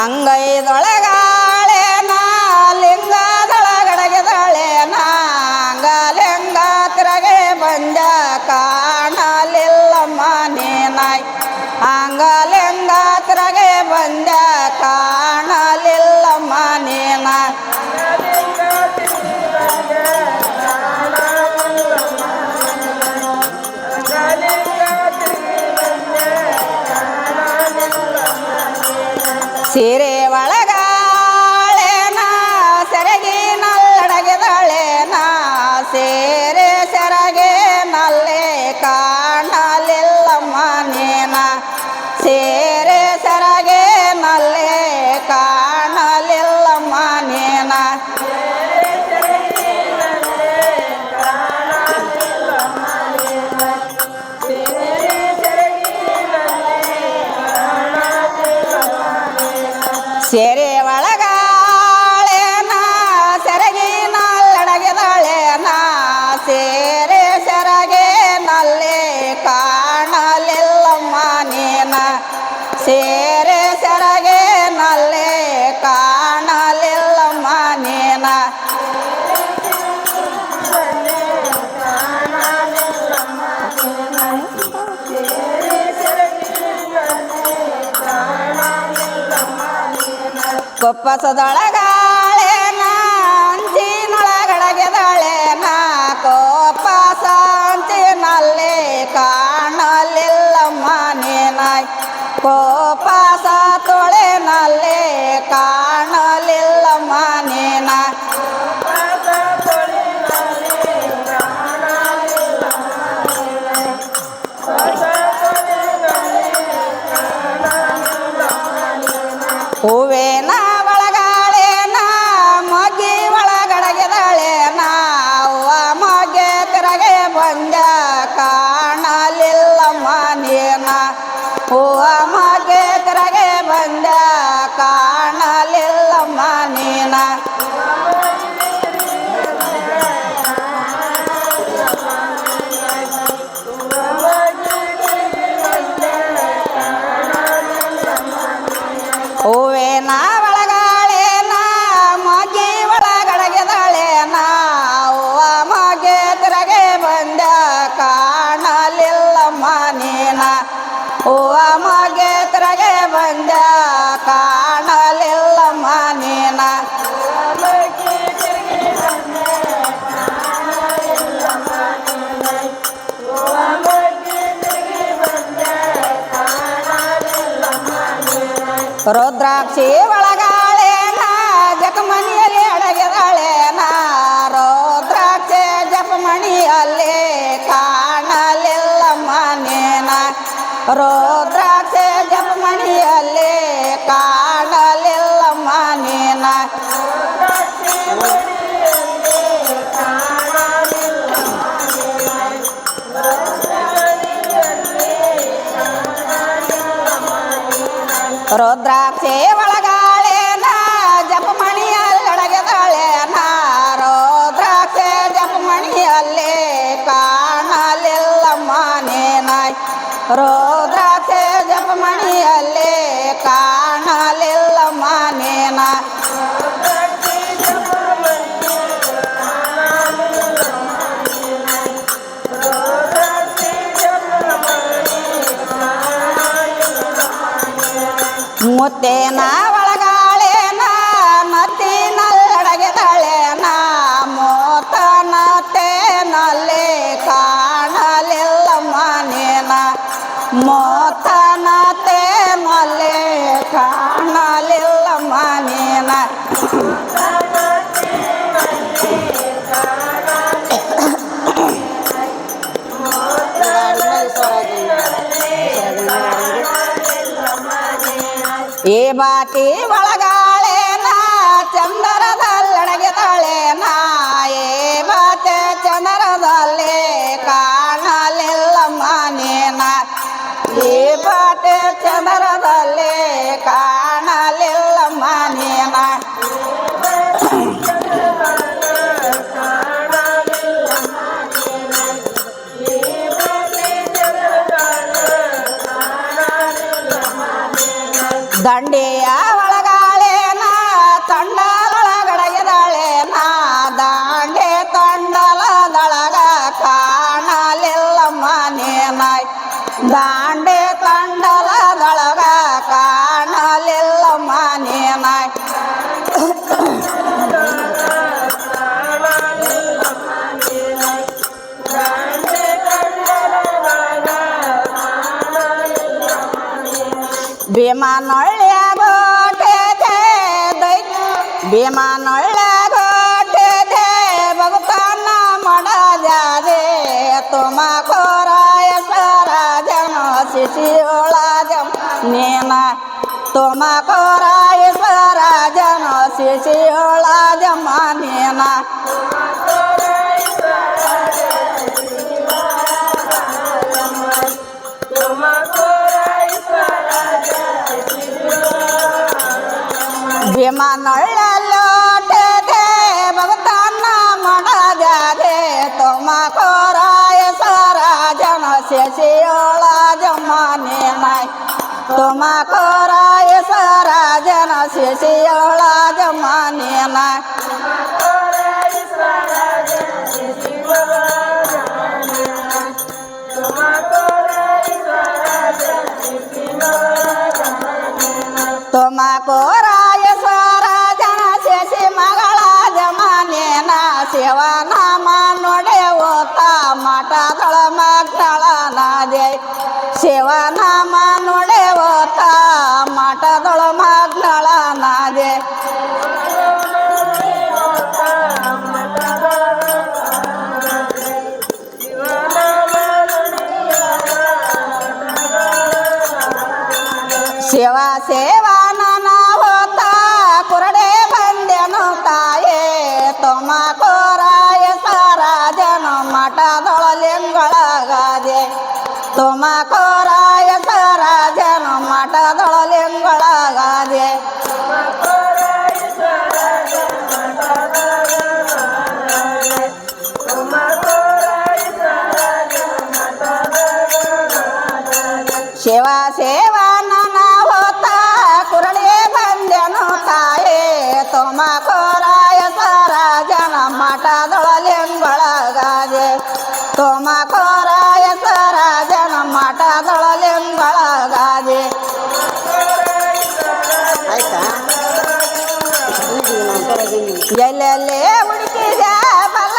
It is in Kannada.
ಅಂಗೈದೊಳಗಾಳೆ ಸೀರೆ ಸೆರೆ ನಾ ಸೆರಗಿ ನಾ ಸೇರೆ ಸೆರಗೆ ನಲ್ಲೆ ಕಾಣಲಿಲ್ಲಮ್ಮ ನೀನ. ಸೇರೆ ಕೊಪ್ಪಸದೊಳಗಾಳೆನ ಅಂಚಿನೊಳಗಡಗೆದಳೆನ ಕೋಪಸ ಅಂಚಿನಲ್ಲಿ ಕಾಣಲಿಲ್ಲಮ್ಮ ನೀನಾಯ್ ಕೋಪಸ ও আমাকে ಹೂವ ಮೊಗ್ಗೆ ತಿರಗೆ ಬಂದ ಕಾಣಲಿಲ್ಲಮ್ಮ ನೀನ ರುದ್ರಾಕ್ಷಿ ರುದ್ರಾಕ್ಷಿ ಜಪಮಣಿಯಲ್ಲಿ ಕಾಣಲಿಲ್ಲ ನೀನ. ರುದ್ರಾಕ್ಷಿ ಒಳಗಾಳೆನ ನೀನಾಯ್ ರುದ್ರಾಕ್ಷಿ ಜಪಮಣಿಯಲ್ಲಿ ಕಾಣಲಿಲ್ಲ ಮನೇನ. ಮುತ್ತೇನ ಮೋತನತ್ತೇನಲ್ಲಿ ಕಾಣಲಿಲ್ಲಮ್ಮ ನೀನ ಈ ಬಾತಿ ಒಳಗಾಳೆನ ಬಾತೆ ಚಂದರದಲ್ಲಿ ಕಾಣಲಿಲ್ಲಮ್ಮ ನೀನ. ದಂಡೆಯ ಒಳಗಾಳೇನ ತಂಡದೊಳಗಡಗಿದಾಳೆ ನಾ ದಾಂಡೆ ತಂಡಲದೊಳಗ ಕಾಣಲಿಲ್ಲಮ್ಮ ನೀನಾಯ್ ಭೀಮನೊಳ್ಳ್ಯಾಗೋಟೆ ದೈ ಭೀಮನೊಳ್ಳ್ಯಾಗೋಟೆ ಭಗತಾನ ತುಮ ಕೋರಾಯ ಸ್ವರಾಜನ ಶಿಶಿಯೋಳ ಜಮ ತುಮ ಕೋರಾಯ ಸ್ವರಾಜನ ಶಿಶಿಯೋಳ ಜಮ ನೀನ ಭೀಮನೊಳ್ಳಲ್ಲೋಟೆ ಭಗತಾನ ಮಾಡದ್ಯಾದೆ ತುಮಕೋರಾಯ ಸ್ವರಾಜನ ಶಿಶಿಯೋಳ ಜಮ ನೀನಾಯ್ ತುಮಕೋರಾಯ ಸ್ವರಾಜನ ಶಿಶಿಯೋಳ ಜಮ ನೀನಾಯ್ ತುಮಕೋರಾಯ माटा थळा माग थळा ना दे सेवा नामा नोडे होता माटा थळ माग थळा ना दे सेवा सेवा ತುಮ ಕೋರಾಯ ಸರಾಜನ ಮಠದೊಳಲಿಂಗಳಗಾದೆ ಶಿವ ಸೇವಾ ನನ ಹೋತ ಕುರಳಿ ಬಂದೆನು ತಾಯೇ. ತುಮ ಕೋರಾಯ ಸರಾಜನ ಮಠದೊಳಲಿಂಗಳಗಾದೆ